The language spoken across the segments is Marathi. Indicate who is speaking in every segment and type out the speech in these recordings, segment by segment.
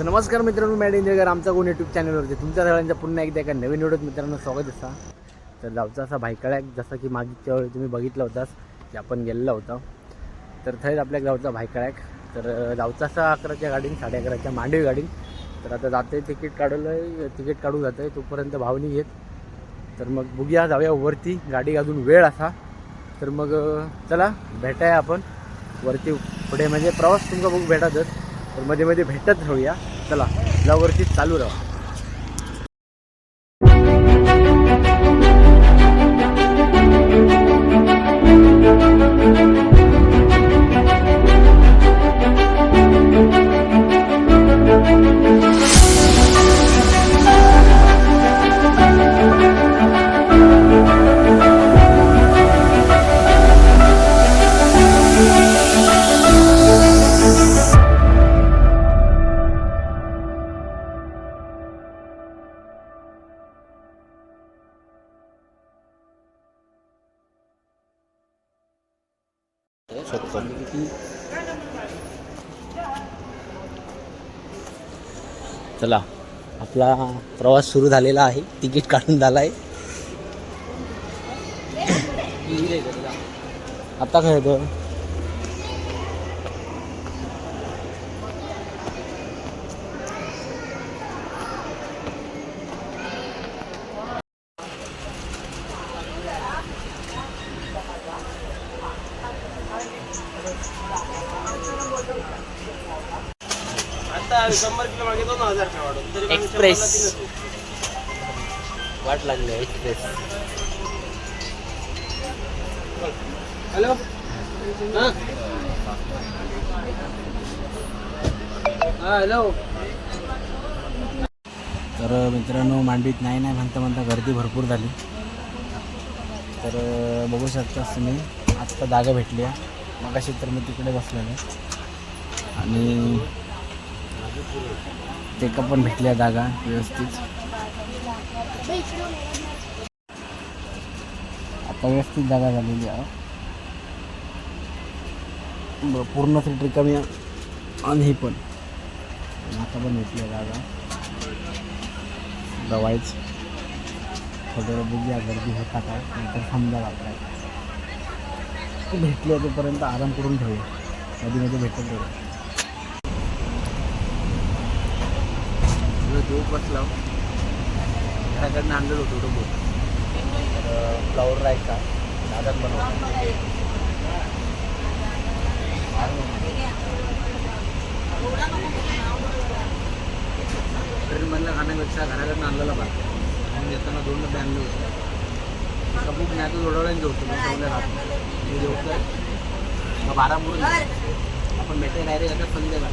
Speaker 1: तर नमस्कार मित्रांनो मॅड इंजयकर आमचा कोण यूट्यूब चॅनलवरती तुमच्या सगळ्यांच्या पुन्हा एकदा एका नवीन व्हिडिओत मित्रांनो स्वागत असा तर जाऊचा असा भायकळ्याक जसं की मागच्या वेळी तुम्ही बघितलं होतास की आपण गेलेला होता. तर थंच आपल्या गावचा भायकळ्याक तर जावचा जाऊचा असा अकराच्या गाडीन साडे अकराच्या मांडवी गाडीन. तर आता जाते तिकीट काढलं आहे तिकीट काढून जातं आहे तोपर्यंत भावनी घेत तर मग बघूया जाऊया वरती. गाडी अजून वेळ असा. तर मग चला भेटाया आपण. वरती पुढे म्हणजे प्रवास तुमका बघू भेटातच. तर मध्ये मध्ये भेटत राहूया. चला जाऊवरती चालू राहा. चला आपला प्रवास सुरू झालेला आहे. तिकीट काढून झाला आहे आता काय होतं? एक्सप्रेस वाट लागली एक्सप्रेस
Speaker 2: हॅलो? हा? हा हॅलो?
Speaker 1: तर मित्रांनो मांडवीत नाही नाही म्हणता म्हणता गर्दी भरपूर झाली. तर बघू शकतास तुम्ही आत्ता जागा भेटली आहे. मग तर मी तिकडे बसलेलो. आणि तेका पण भेटल्या जागा व्यवस्थित. आता व्यवस्थित जागा झालेली आहे. पूर्ण सीट रिकामी आणि ही पण. आता पण भेटली आहे जागा दवाईच थोडं बघूया गर्दी होता काय नंतर समजा लागताय भेटले तोपर्यंत आराम करून ठेवूया मध्ये मध्ये भेटत राहू बसला. घराकडनं आणलेलं होतं तो बोट फ्लावर राहायचा. दादात बनवला. ट्रेनमधल्या खाण्यापेक्षा घराकडनं आणलेला भात म्हणून येताना दोन डबे आणले होते. एका नाही तर थोड्या जेवतो मी जेवल्या राहतो. मी जेवतोय. मग बारा मुलं आपण भेटाय डायरेक्ट आता संध्याकाळ.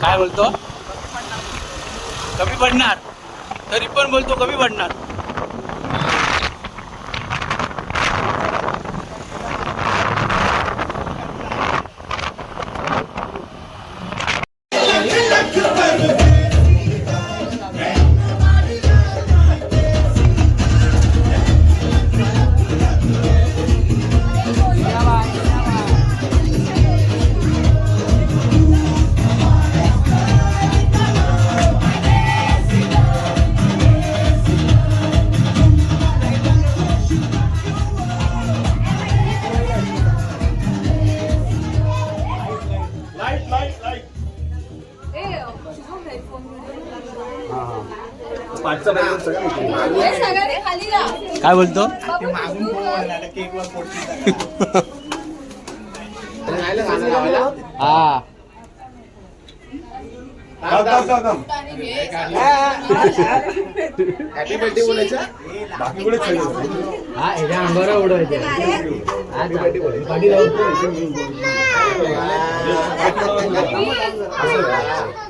Speaker 2: काय बोलतो कमी पडणार बोलतो कमी पडणार.
Speaker 1: काय बोलतो? हा.
Speaker 3: हॅपी बर्थडे बोलायचं? बाकी कुठे
Speaker 1: हा ह्याच्या अंगावर उडवायचे. हा.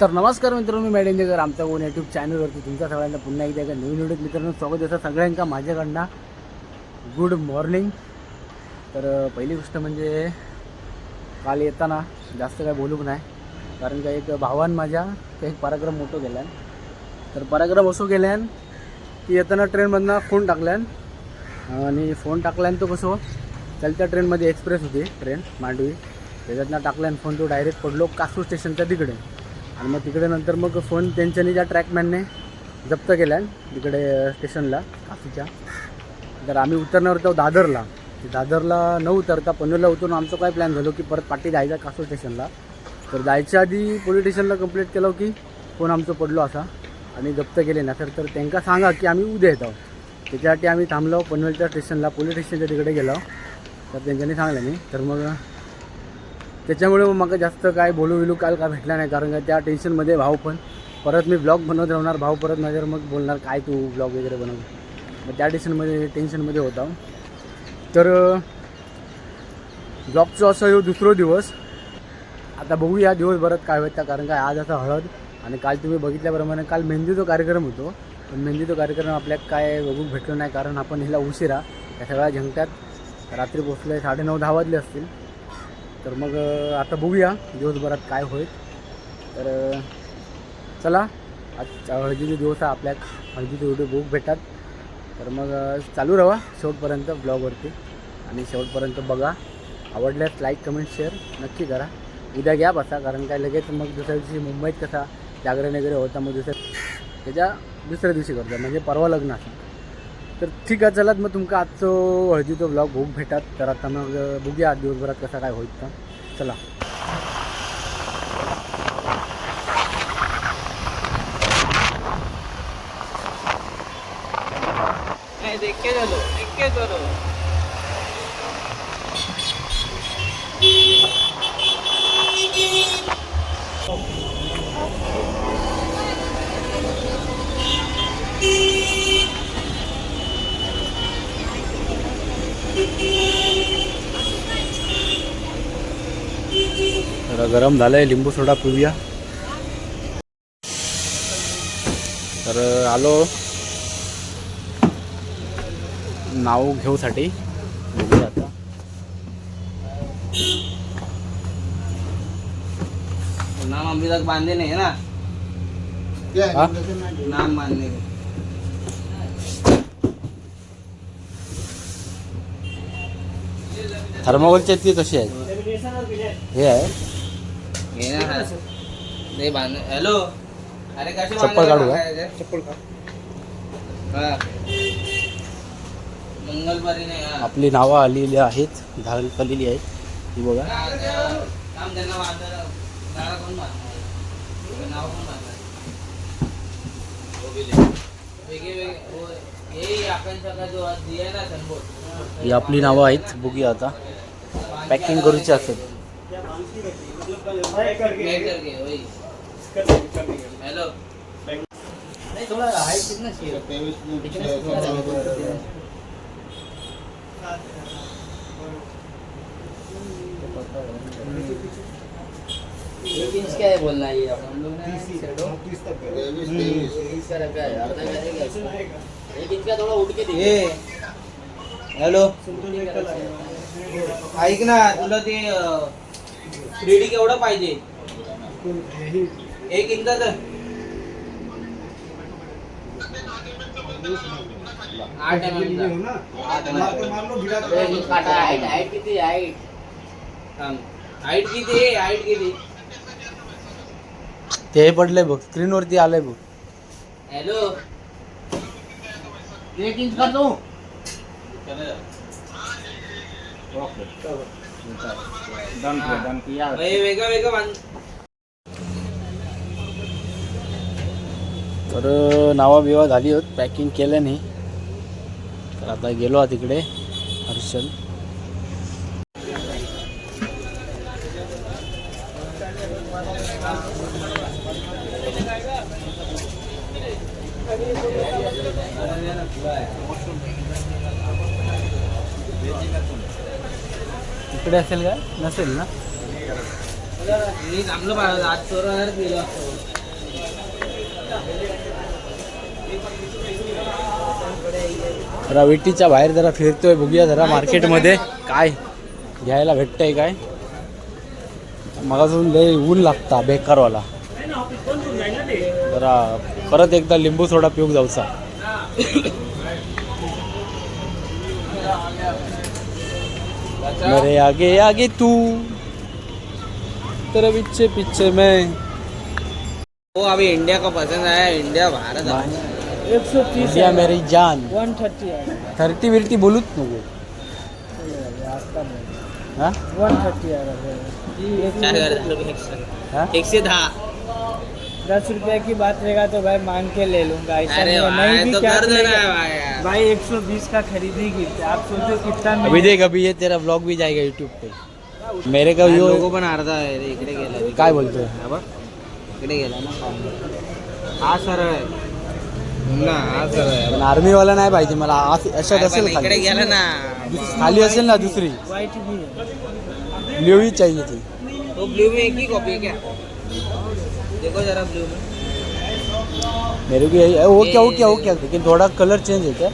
Speaker 1: तर नमस्कार मित्रांनो मी मॅडम मॅडेंजेकर आमच्या कोण यूट्यूब चॅनलवरती तुमच्या सगळ्यांना पुन्हा एकदा एका नवीन व्हिडिओत मित्रांनो स्वागत असं सगळ्यांका माझ्याकडनं. गुड मॉर्निंग तर पहिली गोष्ट म्हणजे काल येताना जास्त काय बोलूक नाही. कारण का एक भावान माझ्या ते एक पराक्रम मोठं गेल्यान तर पराक्रम असो गेल्यान की येताना ट्रेनमधनं फोन टाकल्यान. आणि फोन टाकल्यान तो कसो चलत्या ट्रेनमध्ये एक्सप्रेस होती ट्रेन मांडवी. त्याच्यातनं टाकल्यान फोन तो डायरेक्ट पडलो कासू स्टेशनच्या तिकडे. आणि मग तिकडे नंतर मग फोन त्यांच्यानी ज्या ट्रॅकमॅनने जप्त केल्यान तिकडे स्टेशनला काफीच्या तर आम्ही उतरणार होतो दादरला. दादरला न उतरता पनवेलला उतरून आमचं काय प्लॅन झालो की परत पाठी जायचा कासोल स्टेशनला तर जायच्या आधी पोलीस स्टेशनला कंप्लेंट केलं की फोन आमचं पडलो असा आणि जप्त केले ना तर तर त्यांना सांगा की आम्ही उद्या येतो. त्याच्यासाठी आम्ही थांबलो पनवेलच्या स्टेशनला पोलीस स्टेशनच्या तिकडे गेलो. तर त्यांच्यानी सांगलं मी तर मग त्याच्यामुळे मग मला जास्त काय बोलू विलू काल काय भेटला नाही कारण का त्या टेन्शनमध्ये भाऊ पण. परत मी ब्लॉग बनवत राहणार भाऊ परत माझ्यावर मग बोलणार काय तू ब्लॉग वगैरे बनव मग त्या टेन्शनमध्ये टेन्शनमध्ये होता हो. तर ब्लॉगचं असं येऊ हो, दुसरो दिवस. आता बघू या दिवसभरात काय होतं कारण काय आज आता हळद आणि काल तुम्ही बघितल्याप्रमाणे काल मेहंदीचा कार्यक्रम होतो. पण मेहंदीचा कार्यक्रम आपल्याला काय बघून भेटलो नाही कारण आपण हिला उशिरा या सगळ्या झंगट्यात रात्री पोचले साडेनऊ दहा वाजले असतील. तर मग आता बघूया दिवसभरात काय होईल. तर चला आज हळदीचे दिवस आहे आपल्यात. हळदीचे व्हिडिओ बुक भेटतात. तर मग चालू राहा शेवटपर्यंत ब्लॉगवरती. आणि शेवटपर्यंत बघा. आवडल्यास लाईक कमेंट शेअर नक्की करा. उद्या घ्या बसा कारण काय लगेच मग दुसऱ्या दिवशी मुंबईत कसा जागरण वगैरे होता मग दुसऱ्या त्याच्या दुसऱ्या दिवशी करतो. म्हणजे परवा लग्न असं तर ठीक आहे चला मग तुमका आजचं हळदीचं ब्लॉग खूप भेटात. तर आता मग बघूया आज दिवसभरात कसा काय होईल तर. चला.
Speaker 2: नहीं देख के चलो देख के चलो
Speaker 1: जरा गरम झालंय लिंबू सोडा पिऊया. तर आलो. नाव घेऊसाठी बघूया आता.
Speaker 2: नाम अभी तक बांधे नहीं है ना?
Speaker 1: हा?
Speaker 2: नाम बांधने के
Speaker 1: थर्माकोलची ती कशी आहे? हे आहे.
Speaker 2: ये ना हा. ते बांध हॅलो? अरे कसे
Speaker 1: चप्पल काढू का?
Speaker 2: चप्पल हा. मंगलवारी नाही हा.
Speaker 1: आपली नावं आलेली आहेत झालेली आहेत. ती बघा.
Speaker 2: काम त्यांना बांधायला गाडा कोण बांधणार? नाव कोण बांधणार? वेगळे वेगळे. हो, हे आकांक्षा जो आज दिया ना संबोध
Speaker 1: ही आपली नावं आहेत बघूया आता. पॅकिंग करूची असेल
Speaker 2: हेलो नहीं थोड़ा हाइट कितना चाहिए? एक इंच क्या है बोलना है ये हम लोग ने तीस का रखा है आधा का है क्या इसका? एक इंच का? थोड़ा उठ के दिखे। हॅलो ऐक ना तुला ते थ्री डी केवढं पाहिजे? एक इंचाच आठ हाईट किती आहे? हाईट किती
Speaker 1: ते हे पडलंय बघ स्क्रीनवरती आलंय बघ.
Speaker 2: हॅलो एक इंच कर तू वेगळं वेगळं बांध
Speaker 1: तर नावा बिवा झाली होत. पॅकिंग केलं नाही. तर आता गेलो आहोत तिकडे हर्षल. इकडे असेल का? नसेल ना? जरा वेटीच्या बाहेर जरा फिरतोय बघूया जरा मार्केटमध्ये काय घ्यायला भेटतंय काय? मगासून लय ऊन लागता बेकारवाला. जरा परत एकदा लिंबू सोडा पिऊक जाऊचा मेरे आगे आगे तू। तेरे पीछे पीछे मैं।
Speaker 2: वो अभी इंडिया को पसंद आया इंडिया भारत।
Speaker 4: एक सौ तीस
Speaker 1: इंडिया मेरी जान।
Speaker 4: वन थर्टी है।
Speaker 1: थर्टी बिर्टी बोलूच नको हा?
Speaker 4: वन थर्टी आ रहा
Speaker 2: चार रुपये
Speaker 4: दस रुपए की बात रहेगा तो भाई मांग के ले लूँगा। ऐसा
Speaker 2: अरे
Speaker 4: नहीं है। नहीं
Speaker 2: भाई
Speaker 4: भी
Speaker 2: तो
Speaker 4: क्या
Speaker 2: कर देना
Speaker 4: करेगा?
Speaker 2: भाई
Speaker 4: भाई एक सौ बीस का खरीदी की आप सोचो कितना
Speaker 1: अभी देख अभी ये तेरा ब्लॉग भी जाएगा यूट्यूब पे। मेरे का यो
Speaker 2: लोगो पण अर्धा आहे इकडे गेला।
Speaker 1: काय बोलतोय
Speaker 2: हा? इकडे गेला ना हा। सरळ आहे हा।
Speaker 1: पण आर्मी वाला नाही पाहिजे मला अशात असेल खाली.
Speaker 2: गेला ना
Speaker 1: खाली असेल ना दुसरी.
Speaker 4: है.
Speaker 1: ब्ल्यू ही चाहिए थी
Speaker 2: वो ब्लू में एक ही कॉपी है क्या? देखो जरा ब्लू में।
Speaker 1: मेरे को यही वो क्या वो क्या वो क्या? लेकिन थोड़ा कलर चेंज है क्या?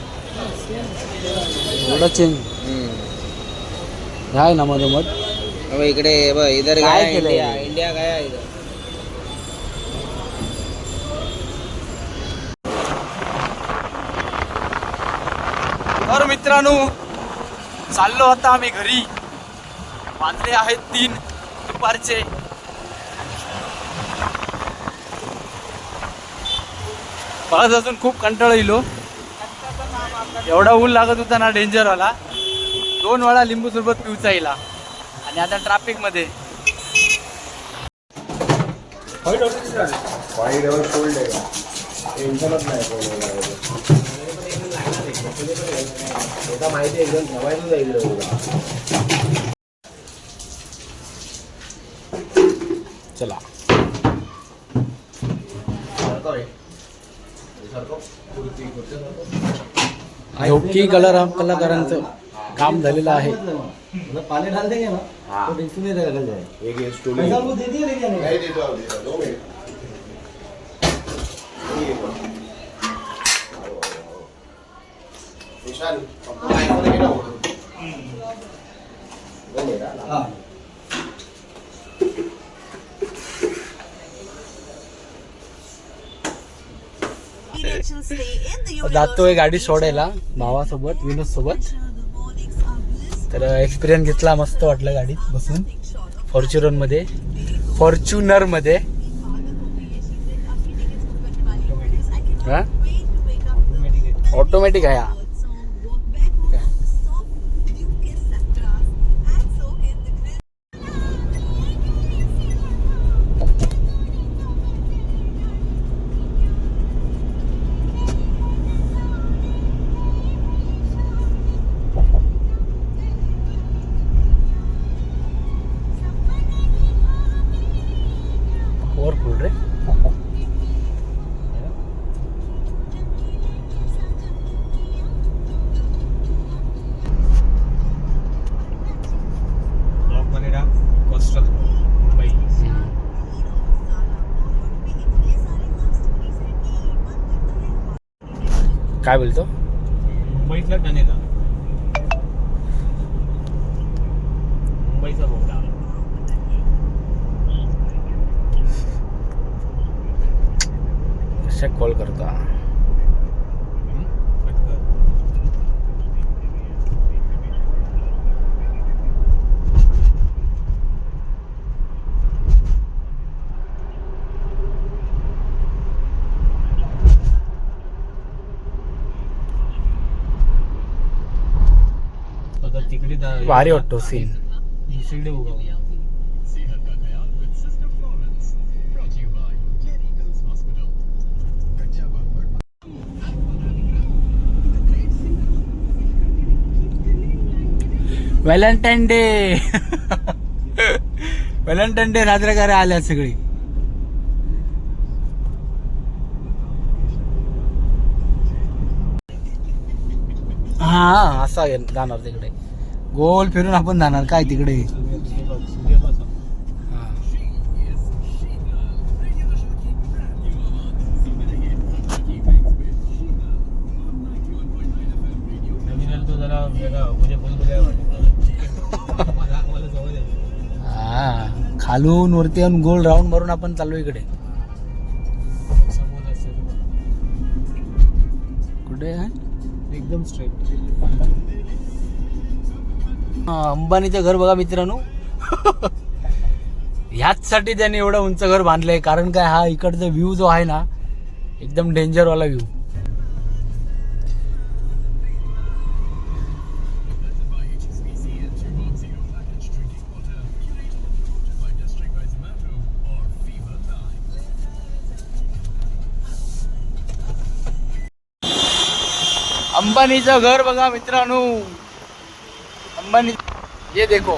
Speaker 1: थोड़ा चेंज आहे ना मधोमध
Speaker 2: अब इकडे बघ इधर
Speaker 1: काय
Speaker 2: गया
Speaker 1: केलंय?
Speaker 2: इंडिया इंडिया गया इधर
Speaker 1: तर मित्रांनो चाललो आता आम्ही घरी. वाजले आहेत तीन दुपारचे. पाच अजून खूप कंटाळा येलो हो. एवढा ऊन लागत होता ना डेंजरवाला दोन वेळा लिंबू सरबत पिऊचा येईल आणि आता
Speaker 3: ट्रॅफिकमध्ये. माहिती एकदम
Speaker 1: चला
Speaker 3: सारखं आहे.
Speaker 1: धोकी कलर कलाकारांचं काम झालेलं आहे.
Speaker 3: एक एक स्टोरी. नाही देतो आहोत, देतो. दोन मिनिट. पण. आहे ना मिनिट, हा.
Speaker 1: जातोय गाडी सोडायला भावासोबत विनोद सोबत तर एक्सपिरियन्स घेतला मस्त वाटलं गाडीत बसून. फॉर्च्युनरमध्ये फॉर्च्युनरमध्ये हा? ऑटोमॅटिक आहे हा. काय बोलतो?
Speaker 5: मुंबईतला जनेता
Speaker 2: मुंबईचा बोगदा.
Speaker 1: कॉल करतो. भारी वाटतो सीन
Speaker 2: दुसरीकडे उभा होता.
Speaker 1: व्हॅलेंटाईन डे व्हॅलेंटाईन डे साजरा करायला आल्या सगळी. हा असा जाणार तिकडे. गोल फिरून आपण जाणार. काय तिकडे? खालून वरती येऊन गोल राऊंड मारून आपण चालू इकडे. कुठे आहे?
Speaker 2: एकदम स्ट्रेट
Speaker 1: अंबानीचं घर बघा मित्रांनो. ह्याचसाठी त्याने एवढं उंच घर बांधलंय कारण काय हा इकडचा व्ह्यू जो आहे ना एकदम डेंजर वाला व्ह्यू अंबानीचं घर बघा मित्रांनो. अंबानी ये देखो